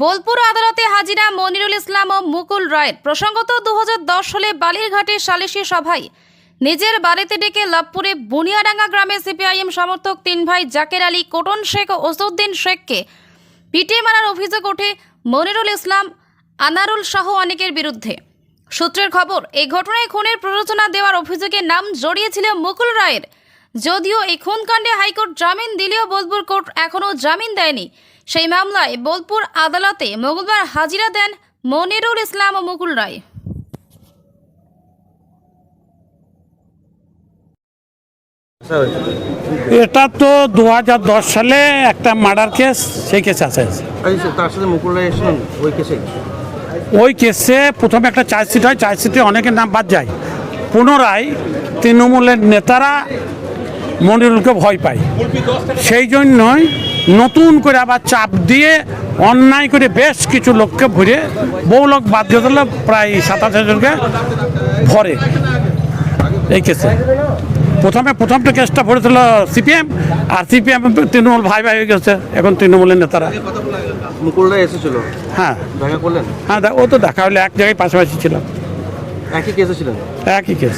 বোলপুর আদালতে হাজিরা মনিরুল ইসলাম ও মুকুল রায়ের। প্রসঙ্গত দু হাজার দশ সালে বালিরঘাটের সালিশি সভায় নিজের বাড়িতে ডেকে লাভপুরে বুনিয়াডাঙ্গা গ্রামে সিপিআইএম সমর্থক তিন ভাই জাকের আলী, কোটন শেখ ও ওসুদ্দিন শেখকে পিটিয়ে মারার অভিযোগ ওঠে মনিরুল ইসলাম, আনারুল শাহ অনেকের বিরুদ্ধে। সূত্রের খবর, এই ঘটনায় খুনের প্ররোচনা দেওয়ার অভিযোগে নাম জড়িয়েছিল মুকুল রায়ের। যদিও এই খুনকাণ্ডে হাইকোর্ট জামিন দিলেও বোলপুর কোর্ট এখনও জামিন দেয়নি। সেই মামলায় বোলপুর আদালতে মঙ্গলবার হাজিরা দেন মনিরুল ইসলাম ও মুকুল রায়। এটা তো দু হাজার দশ সালে একটা মার্ডার কেস সেই কেস আছে। আচ্ছা তার সাথে মুকুল রায় ওই কেসে? ওই কেসে প্রথমে একটা চার্জশিট হয় চার্জশিটে অনেকের নাম বাদ যায়। পুনরায় তৃণমূলের নেতারা মনিরুলকে ভয় পায়। সেই জন্যই নতুন করে আবার চাপ দিয়ে অন্যায় করে বেশ কিছু লোককে ভরে বহু লোক বাধ্য দিল প্রায় সাতাশ হাজারকে ভরে। এই কেসে। প্রথমে প্রথমটা কেসটা ভরেছিল সিপিএম আর সিপিএম তৃণমূল ভাই ভাই হয়ে গেছে এখন তৃণমূলের নেতারা। এসেছিল? হ্যাঁ। দেখা করলেন? হ্যাঁ ও তো দেখা হলে এক জায়গায় পাশাপাশি ছিল। একই কেসে ছিলেন? একই কেস।